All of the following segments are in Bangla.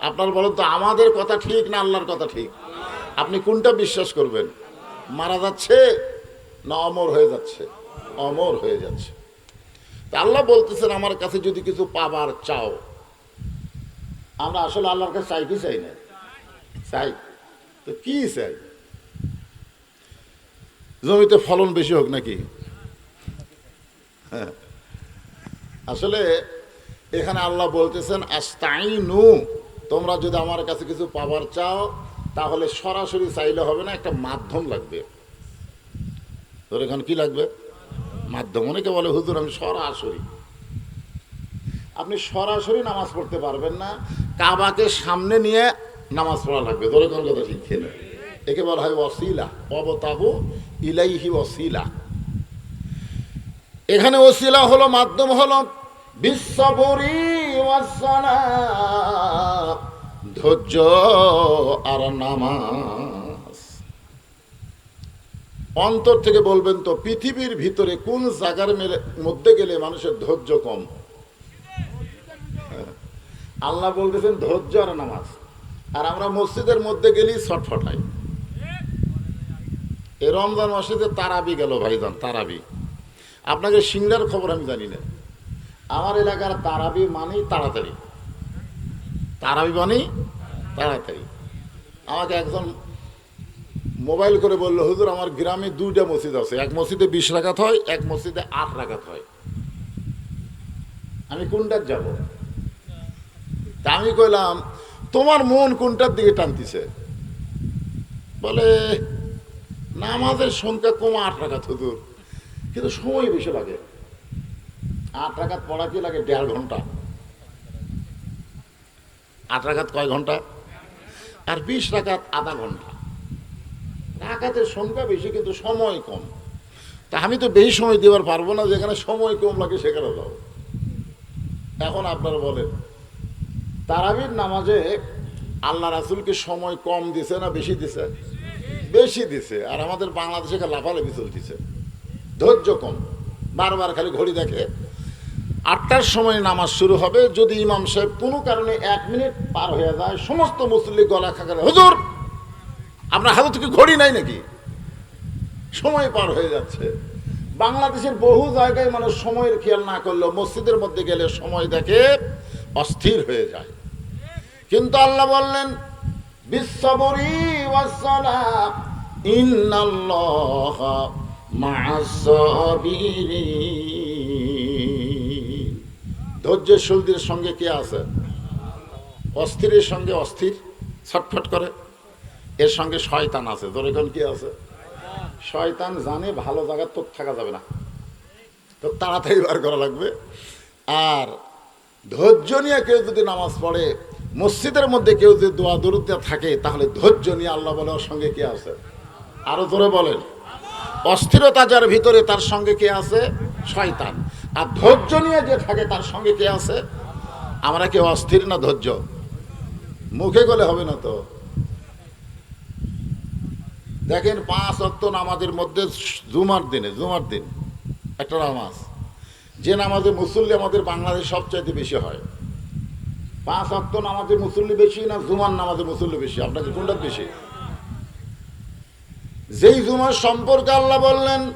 আপনার বলেন তো, আমাদের কথা ঠিক না আল্লাহর কথা ঠিক? আপনি কোনটা বিশ্বাস করবেন? মারা যাচ্ছে না অমর হয়ে যাচ্ছে? অমর হয়ে যাচ্ছে। আল্লাহ বলতেছেন, আমার কাছে যদি কিছু পাবার চাও। আমরা আসলে আল্লাহর কাছে চাই কি চাই না? চাই। তো কি চাই? জমিতে ফলন বেশি হোক নাকি? হ্যাঁ। আসলে এখানে আল্লাহ বলতেছেন, আস্তাইনু তোমরা যদি আমার কাছে কিছু পাবার চাও, তাহলে সরাসরি চাইলে হবে না, একটা মাধ্যম লাগবে। তোর এখানে কি লাগবে? মাধ্যম। অনেকে বলে, হুজুর, আমি সরাসরি। আপনি সরাসরি নামাজ পড়তে পারবেন না, কাবাকে সামনে নিয়ে নামাজ পড়া লাগবে। ধরে কোন কথা ঠিক ছিল একে বলা হয় অসিলা অবতাবু ইলাইহি অশিলা এখানে ওসিলা হলো, মাধ্যম হলো বিশ্ববরী ধৈর্য আর নামাজ। অন্তর থেকে বলবেন তো, পৃথিবীর ভিতরে কোন জায়গার মধ্যে গেলে মানুষের ধৈর্য কম? আল্লাহ বলতেছেন ধৈর্য আর নামাজ। আর আমরা মসজিদের মধ্যে গেলেই ছটফটাই এ রমজান মাসে তারাবি গেল ভাইজান, তারাবি। আপনাকে সিংড়ার খবর আমি জানি না। আমার এলাকার তারাবি মানেই তাড়াতাড়ি। তারাবি মানেই তাড়াতাড়ি। আমাকে একজন মোবাইল করে বলল, হুজুর, আমার গ্রামে দুইটা মসজিদ আছে। এক মসজিদে বিশ রাখাত হয়, এক মসজিদে আট রাখাত হয়। আমি কোনটার যাব? তা আমি কইলাম, তোমার মন কোনটার দিকে টানতিছে? বলে, নামাজের সংখ্যা কম আট রাখাত হুজুর। কিন্তু সময় বেশি লাগে। আট রাখাত পড়া কি লাগে? দেড় ঘণ্টা। আট রাখাত কয় ঘণ্টা? আর বিশ রাখাত আধা ঘণ্টা। রাখাতের সংখ্যা বেশি, কিন্তু সময় কম। তা আমি তো বেশি সময় দেওয়ার পারব না, যেখানে সময় কম লাগে সেখানে যাও এখন আপনারা বলেন, তারাবির নামাজে আল্লাহ রাসুলকে সময় কম দিছে না বেশি দিছে? বেশি দিছে। আর আমাদের বাংলাদেশে লাফালাফি চলতেছে। ধৈর্য কম। বারবার খালি ঘড়ি দেখে আটটার সময় নামাজ শুরু হবে, যদি ইমাম সাহেব কোনো কারণে এক মিনিট পার হয়ে যায়, সমস্ত মুসল্লি গলা খাকারে হুজুর, আপনার হাতে থেকে ঘড়ি নাই নাকি? সময় পার হয়ে যাচ্ছে। বাংলাদেশের বহু জায়গায় মানুষ সময়ের খেয়াল না করলেও মসজিদের মধ্যে গেলে সময় দেখে অস্থির হয়ে যায়। কিন্তু আল্লাহ বললেন বিশ্ববরী। ধৈর্যশীলদের সঙ্গে কে আছে? অস্থিরের সঙ্গে অস্থির, ছটফট করে। এর সঙ্গে শয়তান আছে। তোর এখন কি আছে? শয়তান জানে ভালো জায়গার তো থাকা যাবে না। তো তাড়াতাড়ি বার করা লাগবে। আর ধৈর্য নিয়ে কেউ যদি নামাজ পড়ে, মসজিদের মধ্যে কেউ যদি দোয়া দরুদ্দা থাকে, তাহলে ধৈর্য নিয়ে আল্লাহ বলে, ওর সঙ্গে কে আছে? আরও ধরে বলেন। অস্থিরতা যার ভিতরে, তার সঙ্গে কে আছে? শয়তান। আর ধৈর্য নিয়ে যে থাকে, তার সঙ্গে কে আছে? আমরা কেউ অস্থির না ধৈর্য? মুখে গলে হবে না তো। দেখেন, পাঁচ অক্ত নামাজের মধ্যে জুমার দিনে, জুমার দিন, একটা নামাজ। যে নামাজে মুসল্লি আমাদের বাংলাদেশ সবচাইতে বেশি হয়। পাঁচ অক্ত নামাজে মুসল্লি বেশি না জুমার নামাজে মুসল্লি বেশি? আপনাদের কোনটা বেশি? যেই জুমার সম্পর্কে আল্লাহ বললেন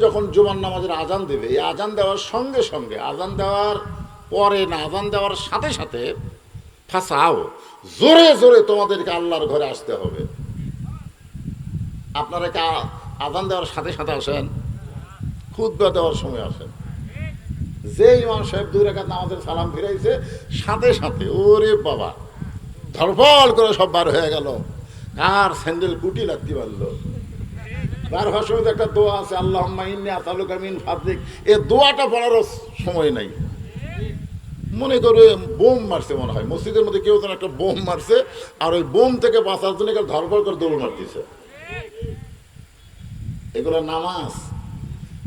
যখন জুমার নামাজের আজান দেবে, এই আজান দেওয়ার সঙ্গে সঙ্গে, আজান দেওয়ার পরে না, আজান দেওয়ার সাথে সাথে ফাঁসাও জোরে জোরে তোমাদেরকে আল্লাহর ঘরে আসতে হবে। আপনারা কি আজান দেওয়ার সাথে সাথে আসেন? খুদ্া দেওয়ার সময় আসেন। যে ইমাম সাহেব দুই রেখাত নামাজের সালাম ফিরাইছে, সাথে সাথে, ওরে বাবা ধরফল করে সব বার হয়ে গেল। কার স্যান্ডেল কুটি লাগতে পারল? বার হওয়ার সময় তো একটা দোয়া আছে আল্লাহ ইন্নি আতালুকা মিন ফাদলিক। এ দোয়াটা পড়ারও সময় নাই। মনে করে বোম মারছে মনে হয়। মসজিদের মধ্যে কেউ যেন একটা বোম মারছে, আর ওই বোম থেকে বাঁচার জন্য ধরপড় করে দৌড় মারতেছে। এগুলো নামাজ।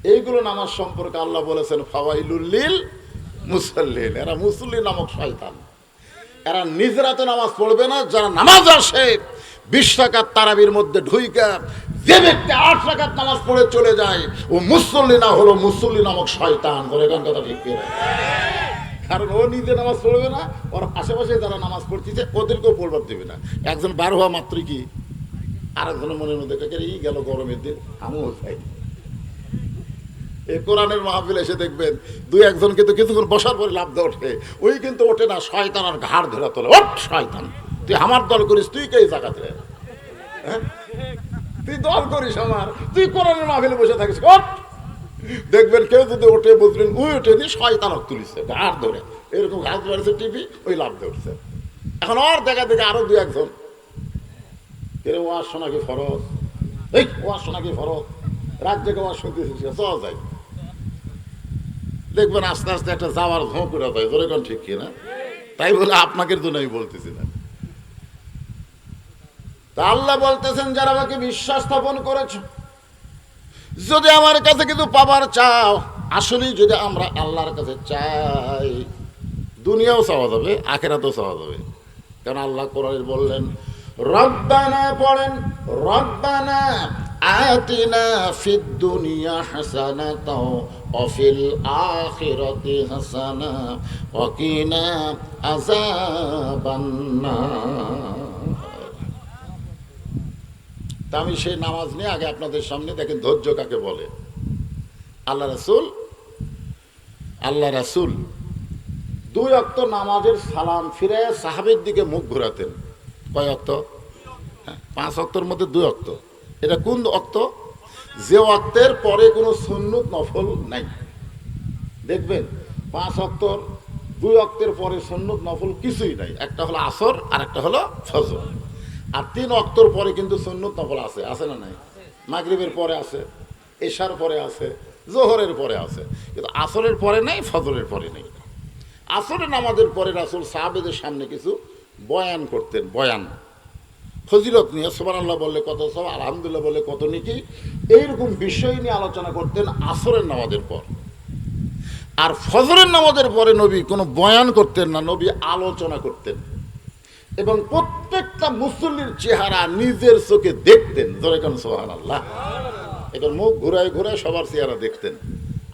এইগুলো নামাজ সম্পর্কে আল্লাহ বলেছেন ফাওয়াইলুল্লিল মুসল্লিন। এরা মুসল্লি নামক শয়তান। এরা নিজেরা তো নামাজ পড়বে না, যারা নামাজ আসে, বিশ টাকার তারাবির মধ্যে ঢুইকা যে ব্যক্তি আট টাকার নামাজ পড়ে চলে যায়, ও মুসল্লি না হলো মুসল্লি নামক শয়তান। করে গান কথা ঠিক কিনা? কারণ ও নিজে নামাজ পড়বে না, ওর আশেপাশে যারা নামাজ পড়তেছে, ওদেরকেও পড়বার দেবে না। একজন বার হওয়া মাত্রই কি? আর একজনের মনের মধ্যে গেল গরমের দিন, আমিও চাই এই কোরআনের মাহফিল এসে দেখবেন দুই একজন কিন্তু কিছুক্ষণ বসার পরে লাভ ওঠে। ওই কিন্তু ওঠে না, শয়তান আর ঘাড় ধরে তোলে। ওঠ, শয়তান। তুই আমার দল করিস, তুই কে জায়গাতে হ্যাঁ? তুই দল করিস আমার। তুই কোরআনের মাহফিলে বসে থাকিস, ওঠ। দেখবেন কেউ যদি ওঠে, বুঝবেন ওই ওঠেনি শয়তানক তুলিছে, ঘাড় ধরে। এরকম ঘাস ধরেছে টিভি, ওই লাভ উঠছে। এখন আর দেখা দেখে আরও দুই একজন। কেউ ওয়াজ শোনা কি ফরজ? এই, ওয়াজ শোনা কি ফরজ? রাত জেগে শুনতেছিস চল যাই দেখবেন আস্তে আস্তে একটা যাওয়ার ধোঁ করে দেয় ধরে কোন ঠিক কিনা? তাই বলে আপনাকে জন্য আমি বলতেছি না। তা আল্লাহ বলতেছেন, যারা আমাকে বিশ্বাস স্থাপন করেছ, যদি আমার কাছে কিন্তু পাবার চাও আসলেই যদি আমরা আল্লাহর কাছে চাই, দুনিয়াও চাওয়া যাবে, আখেরাতেও চাওয়া যাবে। কারণ আল্লাহ কোরআন বললেন, রব্বানা পড়েন, রব্বানা তা আমি সেই নামাজ নিয়ে আগে আপনাদের সামনে দেখেন ধৈর্য কাকে বলে? আল্লাহ রাসুল? আল্লাহ রাসুল। দুই অক্ত নামাজের সালাম ফিরে সাহাবের দিকে মুখ ঘোরাতেন। কয় অক্ত? হ্যাঁ, পাঁচ অক্তর মধ্যে দুই অক্ত। এটা কোন অক্ত? যে অক্তের পরে কোনো সুন্নত নফল নাই। দেখবেন, পাঁচ অক্তর দুই অক্তের পরে সুন্নত নফল কিছুই নাই। একটা হলো আসর আর একটা হলো ফজর। আর তিন অক্তর পরে কিন্তু সুন্নত নফল আছে। আছে না নাই? মাগরিবের পরে আছে, এশার পরে আছে, জোহরের পরে আছে। কিন্তু আসরের পরে নেই, ফজরের পরে নেই। আসরের নামাজের পরে রাসুল সাহাবেদের সামনে কিছু বয়ান করতেন, বয়ান। ফজিলত নিয়ে সোমান আল্লাহ বললে কত সব আলহামদুলিল্লাহ বললে কত নিকি এইরকম বিষয় নিয়ে আলোচনা করতেন আসরের নামাজের পর। আর ফজরের নামাজের পরে নবী কোনো বয়ান করতেন না, নবী আলোচনা করতেন। এবং প্রত্যেকটা মুসল্লির চেহারা নিজের চোখে দেখতেন, ধরে কেন সোহান আল্লাহ এখন মুখ ঘুরায় ঘুরায় সবার চেহারা দেখতেন।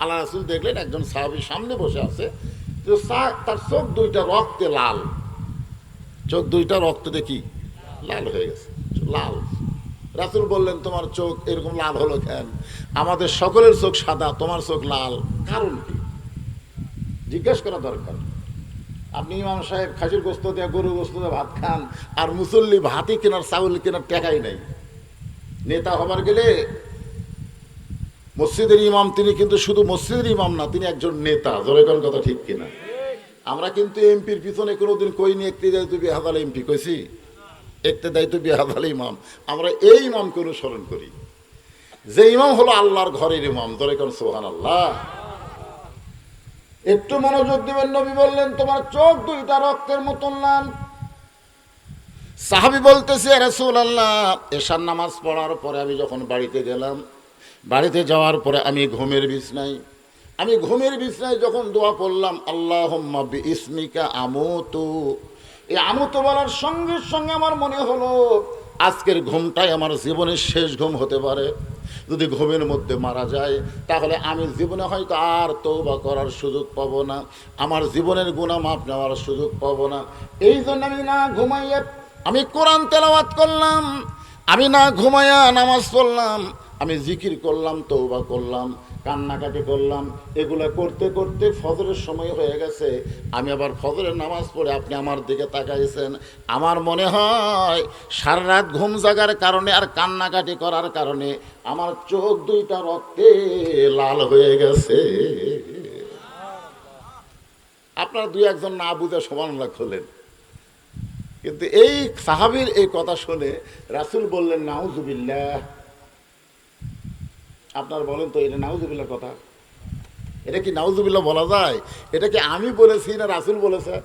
আল্লাহ রাসুল দেখলেন একজন সাহাবি সামনে বসে আছে তার চোখ দুইটা রক্তে লাল। চোখ দুইটা রক্ত দেখি। লাল হয়ে গেছে, লাল। রাসুল বললেন, তোমার চোখ এরকম লাল হলো কেন? আমাদের সকলের চোখ সাদা, তোমার চোখ লাল। কারণ কি? জিজ্ঞেস করা দরকার। আপনি ইমাম সাহেব, খাসির গোস্ত দিয়ে গরু গোস্ত দিয়ে ভাত খান, আর মুসল্লি ভাতই কেনার, চাউল কেনার টাকাই নাই। নেতা হবার গেলে মসজিদের ইমাম, তিনি কিন্তু শুধু মসজিদের ইমাম না, তিনি একজন নেতা। ধরে কোন কথা ঠিক কিনা? আমরা কিন্তু এমপির পিছনে কোনোদিন কইনি, একটি দায়িত্ব বিহাদাল এমপি, কইছি? একটি দায়িত্ব বিহাদাল ইমাম। আমরা এই ইমামকে অনুসরণ করি। যে ইমাম হলো আল্লাহর ঘরের ইমাম, ধরে কোন সোহান আল্লাহ একটু মনোযোগ দিবেন নবী বললেন, তোমার চোখ দুইটা রক্তের মতন লাল। সাহাবি বলতেছে রসুল আল্লাহ এশার নামাজ পড়ার পরে আমি যখন বাড়িতে গেলাম, বাড়িতে যাওয়ার পরে আমি ঘুমের বিছনায়, আমি ঘুমের বিছনায় যখন দোয়া পড়লাম আল্লাহ ইসমিকা আমতু। এই আমতু বলার সঙ্গে সঙ্গে আমার মনে হলো, আজকের ঘুমটাই আমার জীবনের শেষ ঘুম হতে পারে। যদি ঘুমের মধ্যে মারা যায়, তাহলে আমি জীবনে হয়তো আর তৌবা করার সুযোগ পাবো না। আমার জীবনের গুণা মাপ নেওয়ার সুযোগ পাবো না। এই জন্য আমি না ঘুমাইয়া, আমি কোরআন তেলাওয়াত করলাম, আমি না ঘুমাইয়া নামাজ পড়লাম, আমি জিকির করলাম তৌবা করলাম। কান্নাকাটি করলাম। এগুলো করতে করতে ফজরের সময় হয়ে গেছে। আমি আবার ফজরের নামাজ পড়ে আপনি আমার দিকে তাকাইছেন। আমার মনে হয় সারা রাত ঘুম জাগার কারণে আর কান্নাকাটি করার কারণে আমার চোখ দুইটা রক্তে লাল হয়ে গেছে। আপনারা দুই একজন না বুঝে সমান খোলেন কিন্তু এই সাহাবির এই কথা শুনে রাসুল বললেন, নাউজুবিল্লাহ। আপনার বলেন তো, এটা নাউজুবিল্লার কথা। এটা কি নাউজুবিল্লাহ বলা যায়? এটা কি আমি বলেছি না রাসুল বলেছে?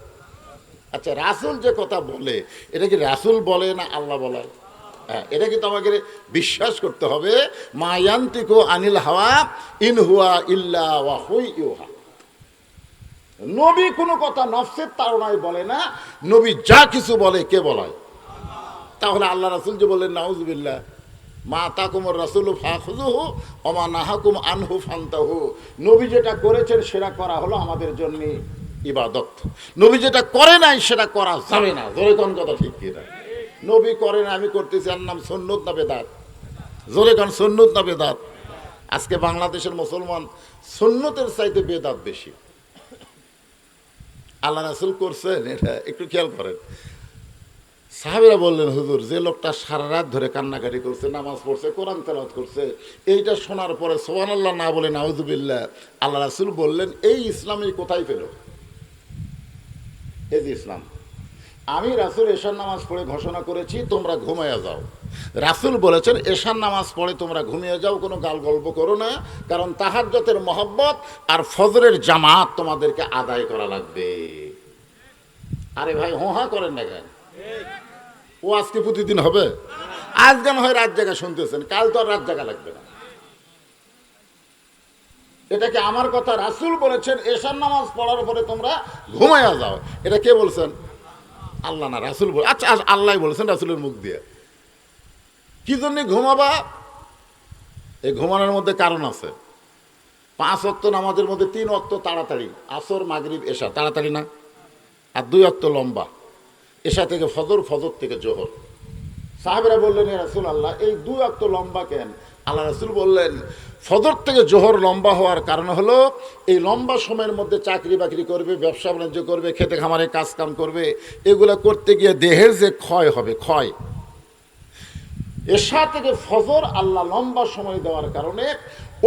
আচ্ছা রাসুল যে কথা বলে, এটা কি রাসুল বলে না আল্লাহ বলায় হ্যাঁ এটা কিন্তু আমাকে বিশ্বাস করতে হবে। মায়ান্তিকো আনিল হাওয়া ইন হুয়া ইল্লা ওয়া হুই ইউহা। নবী কোনো কথা নফসের তাড়নায় বলে না, নবী যা কিছু বলে কে বলায়? তাহলে আল্লাহ রাসুল যে বললেন নাউজবিল্লা মা আনহু ফান্তাহু। নবী যেটা করেছেন সেটা করা হলো আমাদের জন্য ইবাদত। নবী যেটা করে নাই সেটা করা যাবে না। জোরে কোন কথা ঠিক কি না নবী করে না আমি করতেছি আর নাম সন্ন্যত না বেদাত? জোরে কোন সন্ন্যত না বেদাত? আজকে বাংলাদেশের মুসলমান সন্ন্যতের চাইতে বেদাত বেশি। আল্লাহ রাসুল করছেন, এটা একটু খেয়াল করেন। সাহাবিরা বললেন, হুজুর, যে লোকটা সারা রাত ধরে কান্নাকাটি করছে, নামাজ পড়ছে, কোরআন তেলাওয়াত করছে, এইটা শোনার পরে সোহান আল্লাহ না বলে নাউজুবিল্লাহ, আল্লাহ রাসুল বললেন, এই ইসলামই কোথায় পেল? এই যে ইসলাম, আমি রাসুল এশার নামাজ পড়ে ঘোষণা করেছি, তোমরা ঘুমাইয়া যাও। রাসুল বলেছেন, এশার নামাজ পড়ে তোমরা ঘুমিয়ে যাও, কোনো গাল গল্প করো না, কারণ তাহাজ্জতের মহব্বত আর ফজরের জামাত তোমাদেরকে আদায় করা লাগবে। আরে ভাই হোহা করেন না কেন? ও আজকে প্রতিদিন হবে? আজ গান হয় রাত জায়গা শুনতেছেন কাল তো আর রাত জায়গা লাগবে না। এটা কি আমার কথা? রাসুল বলেছেন এশার নামাজ পড়ার পরে তোমরা ঘুমাইয়া যাও। এটা কে বলছেন? আল্লাহ না রাসুল বল আচ্ছা আচ্ছা, আল্লাহ বলেছেন রাসুলের মুখ দিয়ে। কি জন্য ঘুমাবা? এই ঘুমানোর মধ্যে কারণ আছে। পাঁচ অক্ত নামাজের মধ্যে তিন অক্ত তাড়াতাড়ি আসর মাগরিব এশা। তাড়াতাড়ি না? আর দুই অক্ত লম্বা। এশা থেকে ফজর ফজর থেকে জোহর। সাহেবরা বললেন রাসুল আল্লাহ এই দুই অক্ত লম্বা কেন? আল্লাহ রাসুল বললেন, ফজর থেকে জোহর লম্বা হওয়ার কারণ হলো, এই লম্বা সময়ের মধ্যে চাকরি বাকরি করবে, ব্যবসা বাণিজ্য করবে, খেতে খামারে কাজ কাম করবে, এগুলো করতে গিয়ে দেহের যে ক্ষয় হবে, ক্ষয়। এশা থেকে ফজর আল্লাহ লম্বা সময় দেওয়ার কারণে,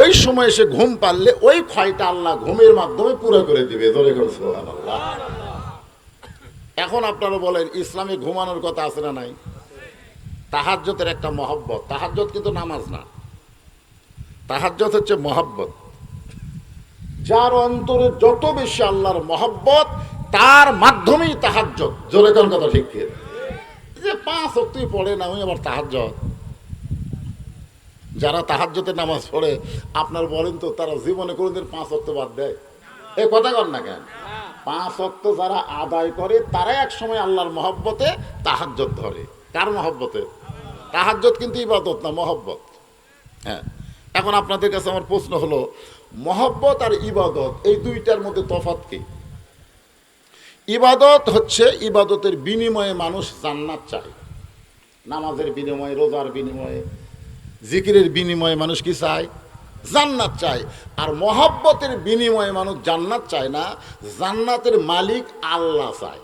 ওই সময় এসে ঘুম পারলে ওই ক্ষয়টা আল্লাহ ঘুমের মাধ্যমে পুরো করে দিবে। ধরে সুবহানাল্লাহ। এখন আপনারা বলেন, ইসলামে ঘুমানোর কথা আছে না নাই? তাহাজ্জতের একটা মহব্বত। তাহাজ্জত কিন্তু নামাজ না। তাহাজ্জত হচ্ছে মহব্বত। যার অন্তরে যত বেশি আল্লাহর মহব্বত, তার মাধ্যমেই তাহাজ্জত জোরে কোন কথা ঠিক? যে পাঁচ অক্টই পড়ে না আমি আবার তাহাজ্জত যারা তাহাজ্জতে নামাজ পড়ে, আপনার বলেন তো, তারা জীবনে কোনোদিন পাঁচ অক্ট বাদ দেয়? এ কথা কর না কেন? পাঁচ অক্ট যারা আদায় করে তারা এক সময় আল্লাহর মহব্বতে তাহাজ্জত ধরে। কার মহব্বতে? তাহাজ্জত কিন্তু ইবাদত না, মহব্বত। হ্যাঁ। এখন আপনাদের কাছে আমার প্রশ্ন হলো, মহব্বত আর ইবাদত, এই দুইটার মধ্যে তফাৎ কি? ইবাদত হচ্ছে ইবাদতের বিনিময়ে মানুষ জান্নাত চায়। নামাজের বিনিময়ে, রোজার বিনিময়ে, জিকিরের বিনিময়ে মানুষ কি চায়? জান্নাত চায় আর মহাব্বতের বিনিময়ে মানুষ জান্নাত চায় না, জান্নাতের মালিক আল্লাহ চায়।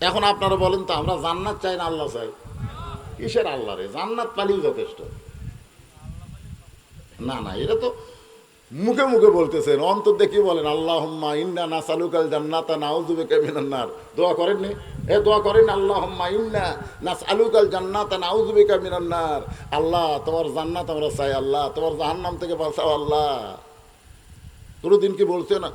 এখন আপনারা বলেন তো, আমরা জান্নাত চাই না আল্লাহ চাই? কিসের আল্লাহ রে? জান্নাত পালিও যথেষ্ট। না না, এটা তো মুখে মুখে বলতেছেন, অন্তর দেখি বলেন? আল্লাহ ইন্না না সালুকাল জান্নাতা নাউজুবিকা মিনান্নার দোয়া করেননি? এ দোয়া করেন আল্লাহ ইন্না না সালুকাল জান্নাতা নাউজুবিকা মিনান্নার আল্লাহ, তোমার জান্নাত আমরা চাই, আল্লাহ। তোমার জাহান্নাম থেকে বাঁচাও, আল্লাহ। কোনোদিন কি বলছে না?